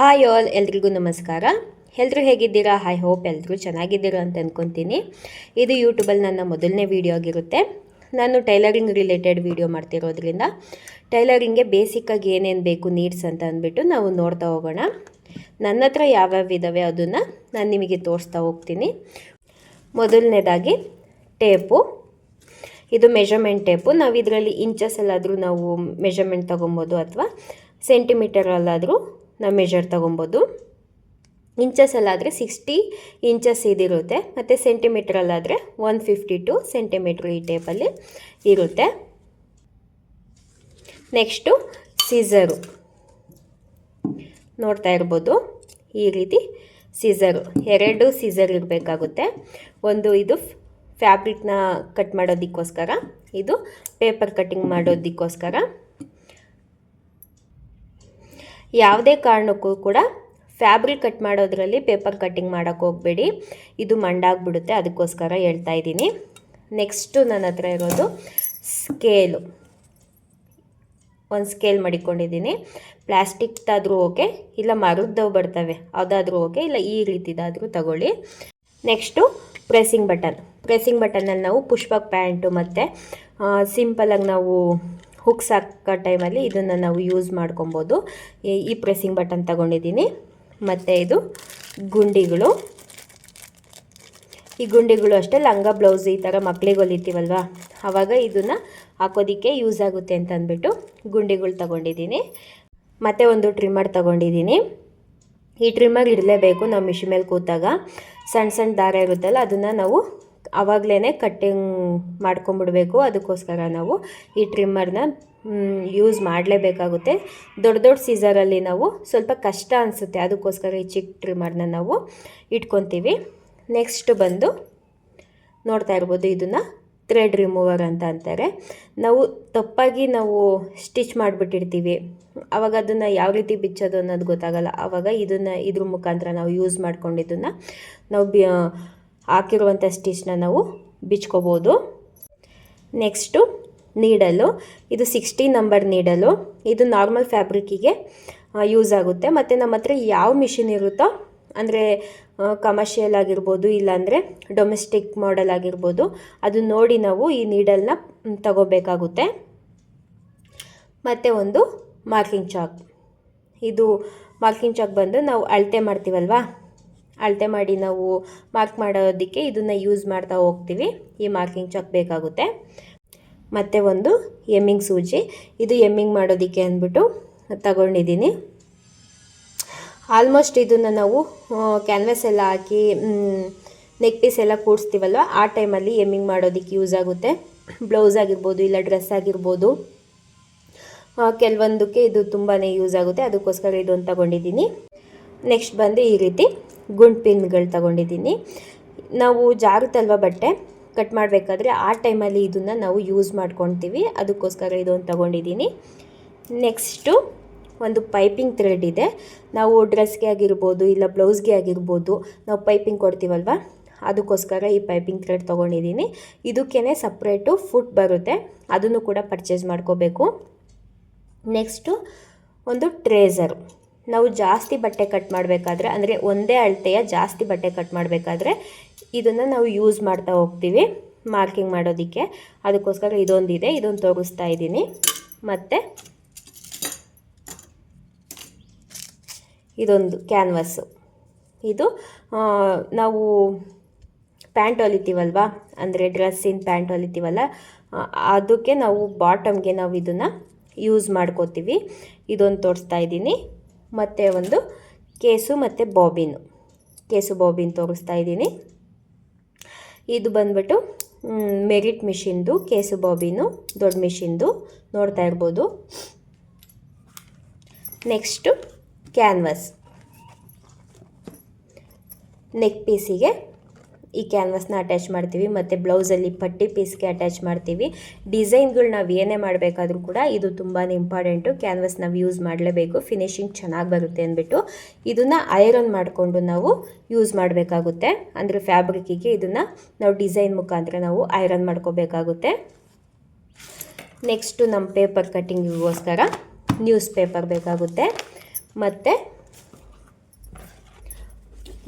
Hi all ಎಲ್ರಿಗೂ ನಮಸ್ಕಾರ. ಎಲ್ಲರೂ ಹೇಗಿದ್ದೀರಾ? ಐ ಹೋಪ್ ಎಲ್ಲರೂ ಚೆನ್ನಾಗಿದ್ದೀರಾ ಅಂತ ಅಂದ್ಕೊತೀನಿ ಇದು ಯೂಟ್ಯೂಬಲ್ಲಿ ನನ್ನ ಮೊದಲನೇ ವೀಡಿಯೋ ಆಗಿರುತ್ತೆ. ನಾನು ಟೈಲರಿಂಗ್ ರಿಲೇಟೆಡ್ ವೀಡಿಯೋ ಮಾಡ್ತಿರೋದ್ರಿಂದ ಟೈಲರಿಂಗ್ಗೆ ಬೇಸಿಕ್ಕಾಗಿ ಏನೇನು ಬೇಕು ನೀಡ್ಸ್ ಅಂತ ಅಂದ್ಬಿಟ್ಟು ನಾವು ನೋಡ್ತಾ ಹೋಗೋಣ. ನನ್ನ ಹತ್ರ ಯಾವ್ಯಾವ ಇದ್ದಾವೆ ಅದನ್ನು ನಾನು ನಿಮಗೆ ತೋರಿಸ್ತಾ ಹೋಗ್ತೀನಿ. ಮೊದಲನೇದಾಗಿ ಟೇಪು ಇದು ಮೆಷರ್ಮೆಂಟ್ ಟೇಪು ನಾವು ಇದರಲ್ಲಿ ಇಂಚಸ್ ಎಲ್ಲಾದರೂ ನಾವು ಮೆಷರ್ಮೆಂಟ್ ತೊಗೊಬೋದು ಅಥವಾ ಸೆಂಟಿಮೀಟರಲ್ಲಾದರೂ ನಾವು ಮೆಜರ್ ತೊಗೊಬೋದು. ಇಂಚಸಲ್ಲಾದರೆ ಸಿಕ್ಸ್ಟಿ ಇಂಚಸ್ ಇದಿರುತ್ತೆ. ಮತ್ತು ಸೆಂಟಿಮೀಟ್ರಲ್ಲಾದರೆ ಒನ್ ಫಿಫ್ಟಿ ಟು ಸೆಂಟಿಮೀಟ್ರ್ ಈ ಟೇಪಲ್ಲಿ ಇರುತ್ತೆ. ನೆಕ್ಸ್ಟು ಸೀಸರು ನೋಡ್ತಾ ಇರ್ಬೋದು ಈ ರೀತಿ ಸೀಸರು ಎರಡು ಸೀಸರ್ ಇರಬೇಕಾಗುತ್ತೆ. ಒಂದು ಇದು ಫ್ಯಾಬ್ರಿಕ್ನ ಕಟ್ ಮಾಡೋದಕ್ಕೋಸ್ಕರ, ಇದು ಪೇಪರ್ ಕಟ್ಟಿಂಗ್ ಮಾಡೋದಕ್ಕೋಸ್ಕರ. ಯಾವುದೇ ಕಾರಣಕ್ಕೂ ಕೂಡ ಫ್ಯಾಬ್ರಿಕ್ ಕಟ್ ಮಾಡೋದ್ರಲ್ಲಿ ಪೇಪರ್ ಕಟ್ಟಿಂಗ್ ಮಾಡೋಕ್ಕೆ ಹೋಗಬೇಡಿ. ಇದು ಮಂಡಾಗ್ಬಿಡುತ್ತೆ, ಅದಕ್ಕೋಸ್ಕರ ಹೇಳ್ತಾ ಇದ್ದೀನಿ. ನೆಕ್ಸ್ಟು ನನ್ನ ಹತ್ರ ಇರೋದು ಸ್ಕೇಲು ಒಂದು ಸ್ಕೇಲ್ ಮಡಿಕೊಂಡಿದ್ದೀನಿ. ಪ್ಲ್ಯಾಸ್ಟಿಕ್ದಾದರೂ ಓಕೆ, ಇಲ್ಲ ಮರದ್ದವು ಬರ್ತವೆ, ಅದಾದರೂ ಓಕೆ, ಇಲ್ಲ ಈ ರೀತಿದಾದರೂ ತಗೊಳ್ಳಿ. ನೆಕ್ಸ್ಟು ಪ್ರೆಸ್ಸಿಂಗ್ ಬಟನ್ ಪ್ರೆಸ್ಸಿಂಗ್ ಬಟನಲ್ಲಿ ನಾವು ಪುಷ್ಪಕ್ ಪ್ಯಾಂಟು ಮತ್ತು ಸಿಂಪಲಾಗಿ ನಾವು ಹುಕ್ಸ್ ಹಾಕೋ ಟೈಮಲ್ಲಿ ಇದನ್ನು ನಾವು ಯೂಸ್ ಮಾಡ್ಕೊಬೋದು. ಈ- ಪ್ರೆಸ್ಸಿಂಗ್ ಬಟನ್ ತಗೊಂಡಿದ್ದೀನಿ. ಮತ್ತು ಇದು ಗುಂಡಿಗಳು. ಈ ಗುಂಡಿಗಳು ಅಷ್ಟೇ ಲಂಗ ಬ್ಲೌಸ್ ಈ ಥರ ಮಕ್ಳಿಗೆ ಹೊಲಿತೀವಲ್ವ? ಆವಾಗ ಇದನ್ನು ಹಾಕೋದಕ್ಕೆ ಯೂಸ್ ಆಗುತ್ತೆ ಅಂತ ಅಂದ್ಬಿಟ್ಟು ಗುಂಡಿಗಳು ತಗೊಂಡಿದ್ದೀನಿ. ಮತ್ತು ಒಂದು ಟ್ರಿಮ್ಮರ್ ತಗೊಂಡಿದ್ದೀನಿ. ಈ ಟ್ರಿಮ್ಮರ್ ಇರಲೇಬೇಕು ನಾವು ಮಿಷಿನ್ ಮೇಲೆ ಕೂತಾಗ. ಸಣ್ಣ ಸಣ್ಣ ದಾರ ಇರುತ್ತಲ್ಲ, ಅದನ್ನು ನಾವು ಆವಾಗಲೇ ಕಟ್ಟಿಂಗ್ ಮಾಡ್ಕೊಂಬಿಡಬೇಕು. ಅದಕ್ಕೋಸ್ಕರ ನಾವು ಈ ಟ್ರಿಮ್ಮರ್ನ ಯೂಸ್ ಮಾಡಲೇಬೇಕಾಗುತ್ತೆ. ದೊಡ್ಡ ದೊಡ್ಡ ಸೀಸರಲ್ಲಿ ನಾವು ಸ್ವಲ್ಪ ಕಷ್ಟ ಅನಿಸುತ್ತೆ. ಅದಕ್ಕೋಸ್ಕರ ಈ ಚಿಕ್ಕ ಟ್ರಿಮ್ಮರ್ನ ನಾವು ಇಟ್ಕೊತೀವಿ. ನೆಕ್ಸ್ಟ್ ಬಂದು ನೋಡ್ತಾ ಇರ್ಬೋದು ಇದನ್ನು ಥ್ರೆಡ್ ರಿಮೂವರ್ ಅಂತ ಅಂತಾರೆ. ನಾವು ತಪ್ಪಾಗಿ ನಾವು ಸ್ಟಿಚ್ ಮಾಡಿಬಿಟ್ಟಿರ್ತೀವಿ. ಆವಾಗ ಅದನ್ನು ಯಾವ ರೀತಿ ಬಿಚ್ಚೋದು ಅನ್ನೋದು ಗೊತ್ತಾಗಲ್ಲ. ಆವಾಗ ಇದನ್ನು ಇದ್ರ ಮುಖಾಂತರ ನಾವು ಯೂಸ್ ಮಾಡ್ಕೊಂಡು ಇದನ್ನು ನಾವು ಹಾಕಿರುವಂಥ ಸ್ಟಿಚ್ನ ನಾವು ಬಿಚ್ಕೋಬೋದು. ನೆಕ್ಸ್ಟು ನೀಡಲು, ಇದು ಸಿಕ್ಸ್ಟಿ ನಂಬರ್ ನೀಡಲು. ಇದು ನಾರ್ಮಲ್ ಫ್ಯಾಬ್ರಿಕ್ಕಿಗೆ ಯೂಸ್ ಆಗುತ್ತೆ. ಮತ್ತು ನಮ್ಮ ಹತ್ರ ಯಾವ ಮಿಷಿನ್ ಇರುತ್ತೋ, ಅಂದರೆ ಕಮರ್ಷಿಯಲ್ ಆಗಿರ್ಬೋದು, ಇಲ್ಲಾಂದರೆ ಡೊಮೆಸ್ಟಿಕ್ ಮಾಡೆಲ್ ಆಗಿರ್ಬೋದು, ಅದು ನೋಡಿ ನಾವು ಈ ನೀಡಲ್ನ ತಗೋಬೇಕಾಗುತ್ತೆ. ಮತ್ತು ಒಂದು ಮಾರ್ಕಿಂಗ್ ಚಾಕ್ ಇದು ಮಾರ್ಕಿಂಗ್ ಚಾಕ್ ಬಂದು ನಾವು ಅಳತೆ ಮಾಡ್ತೀವಲ್ವಾ? ಅಳತೆ ಮಾಡಿ ನಾವು ಮಾರ್ಕ್ ಮಾಡೋದಕ್ಕೆ ಇದನ್ನು ಯೂಸ್ ಮಾಡ್ತಾ ಹೋಗ್ತೀವಿ. ಈ ಮಾರ್ಕಿಂಗ್ ಚಾಕ್ ಬೇಕಾಗುತ್ತೆ. ಮತ್ತು ಒಂದು ಎಮ್ಮಿಂಗ್ ಸೂಜಿ. ಇದು ಎಮ್ಮಿಂಗ್ ಮಾಡೋದಕ್ಕೆ ಅಂದ್ಬಿಟ್ಟು ತಗೊಂಡಿದ್ದೀನಿ. ಆಲ್ಮೋಸ್ಟ್ ಇದನ್ನು ನಾವು ಕ್ಯಾನ್ವಾಸ್ ಎಲ್ಲ ಹಾಕಿ ನೆಕ್ ಪೀಸ್ ಎಲ್ಲ ಕೂಡಿಸ್ತೀವಲ್ವ, ಆ ಟೈಮಲ್ಲಿ ಎಮ್ಮಿಂಗ್ ಮಾಡೋದಕ್ಕೆ ಯೂಸ್ ಆಗುತ್ತೆ. ಬ್ಲೌಸ್ ಆಗಿರ್ಬೋದು ಇಲ್ಲ ಡ್ರೆಸ್ ಆಗಿರ್ಬೋದು. ಕೆಲವೊಂದಕ್ಕೆ ಇದು ತುಂಬಾ ಯೂಸ್ ಆಗುತ್ತೆ. ಅದಕ್ಕೋಸ್ಕರ ಇದೊಂದು ತಗೊಂಡಿದ್ದೀನಿ. ನೆಕ್ಸ್ಟ್ ಬಂದು ಈ ರೀತಿ. ಗುಂಡ್ ಪಿನ್ಗಳು ತಗೊಂಡಿದ್ದೀನಿ. ನಾವು ಜಾರುತ್ತಲ್ವ ಬಟ್ಟೆ? ಕಟ್ ಮಾಡಬೇಕಾದ್ರೆ ಆ ಟೈಮಲ್ಲಿ ಇದನ್ನು ನಾವು ಯೂಸ್ ಮಾಡ್ಕೊತೀವಿ. ಅದಕ್ಕೋಸ್ಕರ ಇದೊಂದು ತಗೊಂಡಿದ್ದೀನಿ. ನೆಕ್ಸ್ಟು ಒಂದು ಪೈಪಿಂಗ್ ಥ್ರೆಡ್ ಇದೆ. ನಾವು ಡ್ರೆಸ್ಗೆ ಆಗಿರ್ಬೋದು ಇಲ್ಲ ಬ್ಲೌಸ್ಗೆ ಆಗಿರ್ಬೋದು ನಾವು ಪೈಪಿಂಗ್ ಕೊಡ್ತೀವಲ್ವ? ಅದಕ್ಕೋಸ್ಕರ ಈ ಪೈಪಿಂಗ್ ಥ್ರೆಡ್ ತೊಗೊಂಡಿದ್ದೀನಿ. ಇದಕ್ಕೇ ಸಪ್ರೇಟು ಫುಡ್ ಬರುತ್ತೆ. ಅದನ್ನು ಕೂಡ ಪರ್ಚೇಸ್ ಮಾಡ್ಕೋಬೇಕು. ನೆಕ್ಸ್ಟು ಒಂದು ಟ್ರೇಸರು. ನಾವು ಜಾಸ್ತಿ ಬಟ್ಟೆ ಕಟ್ ಮಾಡಬೇಕಾದ್ರೆ, ಅಂದರೆ ಒಂದೇ ಅಳತೆಯ ಜಾಸ್ತಿ ಬಟ್ಟೆ ಕಟ್ ಮಾಡಬೇಕಾದ್ರೆ ಇದನ್ನು ನಾವು ಯೂಸ್ ಮಾಡ್ತಾ ಹೋಗ್ತೀವಿ ಮಾರ್ಕಿಂಗ್ ಮಾಡೋದಕ್ಕೆ. ಅದಕ್ಕೋಸ್ಕರ ಇದೊಂದಿದೆ, ಇದೊಂದು ತೋರಿಸ್ತಾ ಇದ್ದೀನಿ. ಮತ್ತು ಇದೊಂದು ಕ್ಯಾನ್ವಸ್ಸು ಇದು ನಾವು ಪ್ಯಾಂಟ್ ಹೊಲಿತೀವಲ್ವಾ? ಅಂದರೆ ಡ್ರೆಸ್ಸಿನ ಪ್ಯಾಂಟ್ ಹೊಲಿತೀವಲ್ಲ? ಅದಕ್ಕೆ ನಾವು ಬಾಟಮ್ಗೆ ನಾವು ಇದನ್ನು ಯೂಸ್ ಮಾಡ್ಕೋತೀವಿ. ಇದೊಂದು ತೋರಿಸ್ತಾ ಇದ್ದೀನಿ. ಮತ್ತು ಒಂದು ಕೇಸು ಮತ್ತು ಬಾಬಿನು. ಕೇಸು ಬಾಬಿನ್ ತೋರಿಸ್ತಾ ಇದ್ದೀನಿ. ಇದು ಬಂದ್ಬಿಟ್ಟು ಮೆರಿಟ್ ಮಿಷಿನ್ದು, ಕೇಸು ಬಾಬಿನು, ದೊಡ್ಡ ಮಿಷಿನ್ದು ನೋಡ್ತಾ ಇರ್ಬೋದು. Next canvass. ನೆಕ್ ಪೀಸಿಗೆ ಈ ಕ್ಯಾನ್ವಸ್ನ ಅಟ್ಯಾಚ್ ಮಾಡ್ತೀವಿ, ಮತ್ತು ಬ್ಲೌಸಲ್ಲಿ ಪಟ್ಟಿ ಪೀಸ್ಗೆ ಅಟ್ಯಾಚ್ ಮಾಡ್ತೀವಿ. ಡಿಸೈನ್ಗಳು ನಾವು ಏನೇ ಮಾಡಬೇಕಾದ್ರೂ ಕೂಡ ಇದು ತುಂಬಾ ಇಂಪಾರ್ಟೆಂಟು ಕ್ಯಾನ್ವಸ್ ನಾವು ಯೂಸ್ ಮಾಡಲೇಬೇಕು. ಫಿನಿಶಿಂಗ್ ಚೆನ್ನಾಗಿ ಬರುತ್ತೆ ಅಂದ್ಬಿಟ್ಟು ಇದನ್ನು ಐರನ್ ಮಾಡಿಕೊಂಡು ನಾವು ಯೂಸ್ ಮಾಡಬೇಕಾಗುತ್ತೆ. ಅಂದರೆ ಫ್ಯಾಬ್ರಿಕ್ಕಿಗೆ ಇದನ್ನು ನಾವು ಡಿಸೈನ್ ಮುಖಾಂತರ ನಾವು ಐರನ್ ಮಾಡ್ಕೋಬೇಕಾಗುತ್ತೆ. ನೆಕ್ಸ್ಟು ನಮ್ಮ ಪೇಪರ್ ಕಟ್ಟಿಂಗಿಗೋಸ್ಕರ ನ್ಯೂಸ್ ಪೇಪರ್ ಬೇಕಾಗುತ್ತೆ. ಮತ್ತು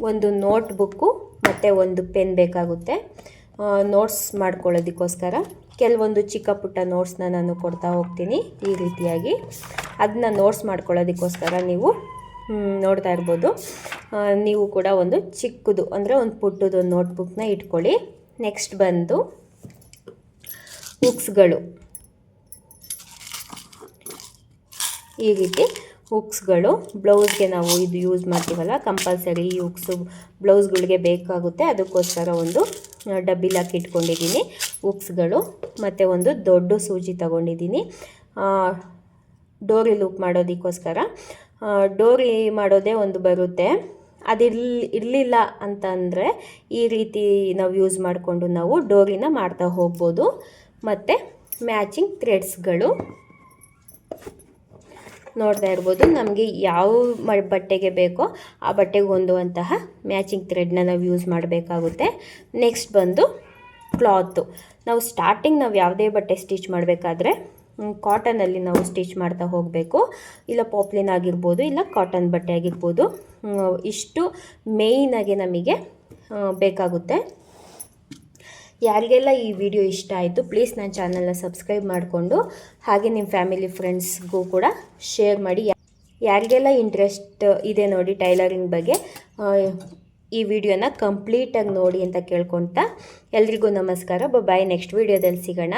ಒಂದು ನೋಟ್ ಬುಕ್ಕು ಮತ್ತು ಒಂದು ಪೆನ್ ಬೇಕಾಗುತ್ತೆ. ನೋಟ್ಸ್ ಮಾಡ್ಕೊಳ್ಳೋದಕ್ಕೋಸ್ಕರ ಕೆಲವೊಂದು ಚಿಕ್ಕ ಪುಟ್ಟ ನೋಟ್ಸ್ನ ನಾನು ಕೊಡ್ತಾ ಹೋಗ್ತೀನಿ ಈ ರೀತಿಯಾಗಿ. ಅದನ್ನ ನೋಟ್ಸ್ ಮಾಡ್ಕೊಳ್ಳೋದಕ್ಕೋಸ್ಕರ ನೀವು ನೋಡ್ತಾ ಇರ್ಬೋದು. ನೀವು ಕೂಡ ಒಂದು ಚಿಕ್ಕದು ಅಂದರೆ ಒಂದು ಪುಟ್ಟದು ನೋಟ್ಬುಕ್ನ ಇಟ್ಕೊಳ್ಳಿ. ನೆಕ್ಸ್ಟ್ ಬಂದು ಬುಕ್ಸ್ಗಳು ಈ ರೀತಿ ಹುಕ್ಸ್ಗಳು, ಬ್ಲೌಸ್ಗೆ ನಾವು ಇದು ಯೂಸ್ ಮಾಡ್ತೀವಲ್ಲ ಕಂಪಲ್ಸರಿ ಈ ಹುಕ್ಸು, ಬ್ಲೌಸ್ಗಳಿಗೆ ಬೇಕಾಗುತ್ತೆ. ಅದಕ್ಕೋಸ್ಕರ ಒಂದು ಡಬ್ಬಿಲಾಕಿ ಇಟ್ಕೊಂಡಿದ್ದೀನಿ ಹುಕ್ಸ್ಗಳು. ಮತ್ತು ಒಂದು ದೊಡ್ಡ ಸೂಜಿ ತಗೊಂಡಿದ್ದೀನಿ. ಡೋರಿ ಲೂಪ್ ಮಾಡೋದಕ್ಕೋಸ್ಕರ. ಡೋರಿ ಮಾಡೋದೇ ಒಂದು ಬರುತ್ತೆ. ಅದಿರ್ಲಿ ಇರಲಿಲ್ಲ ಅಂತಂದರೆ ಈ ರೀತಿ ನಾವು ಯೂಸ್ ಮಾಡಿಕೊಂಡು ನಾವು ಡೋರಿನ ಮಾಡ್ತಾ ಹೋಗ್ಬೋದು. ಮತ್ತು ಮ್ಯಾಚಿಂಗ್ ಥ್ರೆಡ್ಸ್ಗಳು ನೋಡ್ತಾ ಇರ್ಬೋದು. ನಮಗೆ ಯಾವ ಬಟ್ಟೆಗೆ ಬೇಕೋ ಆ ಬಟ್ಟೆಗೆ ಹೊಂದುವಂತಹ ಮ್ಯಾಚಿಂಗ್ ಥ್ರೆಡ್ನ ನಾವು ಯೂಸ್ ಮಾಡಬೇಕಾಗುತ್ತೆ. ನೆಕ್ಸ್ಟ್ ಬಂದು ಕ್ಲಾತು ನಾವು ಸ್ಟಾರ್ಟಿಂಗ್ ನಾವು ಯಾವುದೇ ಬಟ್ಟೆ ಸ್ಟಿಚ್ ಮಾಡಬೇಕಾದ್ರೆ ಕಾಟನಲ್ಲಿ ನಾವು ಸ್ಟಿಚ್ ಮಾಡ್ತಾ ಹೋಗಬೇಕು. ಇಲ್ಲ ಪಾಪ್ಲಿನ್ ಆಗಿರ್ಬೋದು, ಇಲ್ಲ ಕಾಟನ್ ಬಟ್ಟೆ ಆಗಿರ್ಬೋದು. ಇಷ್ಟು ಮೇಯ್ನಾಗಿ ನಮಗೆ ಬೇಕಾಗುತ್ತೆ. ಯಾರಿಗೆಲ್ಲ ಈ ವಿಡಿಯೋ ಇಷ್ಟ ಆಯಿತು ಪ್ಲೀಸ್ ನನ್ನ ಚಾನಲ್ನ ಸಬ್ಸ್ಕ್ರೈಬ್ ಮಾಡಿಕೊಂಡು, ಹಾಗೆ ನಿಮ್ಮ ಫ್ಯಾಮಿಲಿ ಫ್ರೆಂಡ್ಸ್ಗೂ ಕೂಡ ಶೇರ್ ಮಾಡಿ. ಯಾರಿಗೆಲ್ಲ ಇಂಟ್ರೆಸ್ಟ್ ಇದೆ ನೋಡಿ ಟೈಲರಿಂಗ್ ಬಗ್ಗೆ ಈ ವಿಡಿಯೋನ ಕಂಪ್ಲೀಟಾಗಿ ನೋಡಿ ಅಂತ ಕೇಳ್ಕೊತಾ ಎಲ್ರಿಗೂ ನಮಸ್ಕಾರ. ಬಾಯ್ ನೆಕ್ಸ್ಟ್ ವಿಡಿಯೋದಲ್ಲಿ ಸಿಗೋಣ.